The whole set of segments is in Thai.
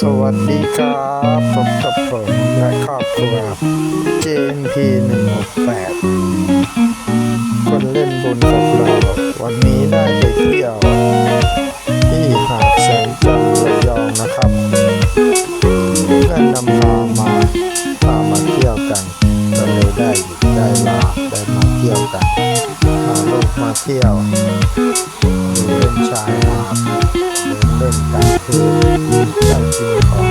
สวัสดีครับพบกับผมและครอบครัว JNP 168คนเล่นบุญกับเรา วันนี้ได้ไปเที่ยว ที่หาดแสงจันทร์ระยองนะครับเพื่อนนำพามาพามาเที่ยวกันก็เลยได้หยุดได้ลาได้มาเที่ยวกันพาลูกมาเที่ยวดูเล่นชายหาด เล่นกลางคืนได้กินของ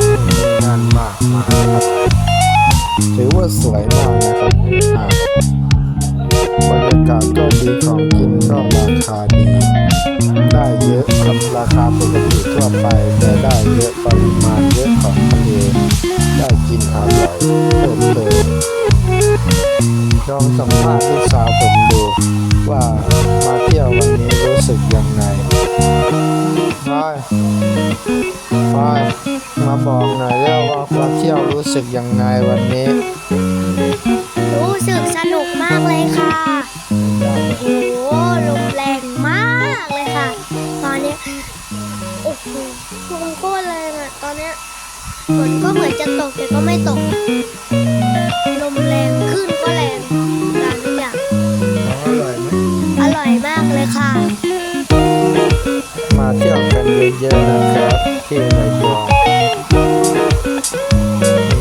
งานมากมายครับถือว่าสวยมากนะครับบรรยากาศก็ดีของกินก็ราคาดี ได้เยอะครับราคาปกติทั่วไปแต่ได้เยอะปริมาณเยอะของทะเลได้กินอร่อยเพิ่มเติมลองสัมภาษณ์ลูกสาวผมดูว่ามาเที่ยววันนี้รู้สึกยังไง พายพายมาบอกหน่อยเร็วว่ามาเที่ยวรู้สึกยังไงวันนี้ รู้สึกสนุกมากเลยค่ะโอ้โหลมแรงมากเลยค่ะ ตอนเนี้ยโอ้โหลมโคตรแรงอะตอนเนี้ยฝนก็เหมือนจะตกแต่ก็ไม่ตก ลมแรงขึ้นก็แรงตามทุกอย่างอร่อยไหมอร่อยมากเลยค่ะมาเที่ยวกัน เยอะนะครับที่ระยองมี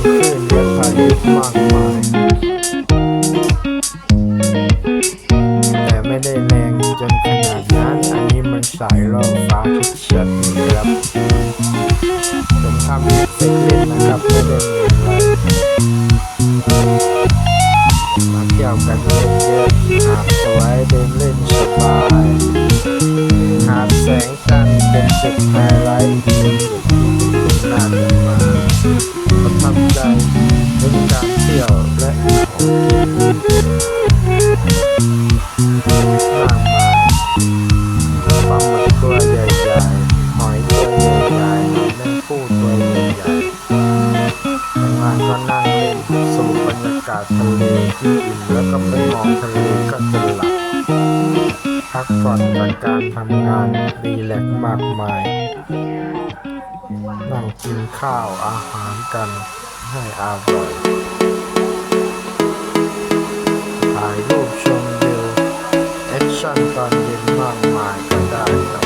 คลื่นและพายุมากมาย แต่ไม่ได้แรงจนขนาดนั้น อันนี้มันสายล่อฟ้าเฉียดๆนะครับผมทำเซ็กเล่นนะครับไม่ได้มีอะไรมาเที่ยวกันเยอะๆหาดสวยเดินเล่นสบายันเป็นจุดไฮไลท์เป็นจุดที่น่าเดินมาประทับใจทั้งการเที่ยวและของกินมากมายปลาหมึกตัวใหญ่ๆหอยตัวใหญ่ๆหอยแมงผู้ตัวใหญ่ๆทางงานก็นั่งเล่นสูบบรรยากาศทะเลที่อิ่มแล้วก็ไปมองทะเล กผ่อนจากการทำงานรีแลกมากมาย นั่งกินข้าวอาหารกันให้อร่อยถ่ายรูปชมวิวแอคชั่นตอนเย็นมากมายก็ได้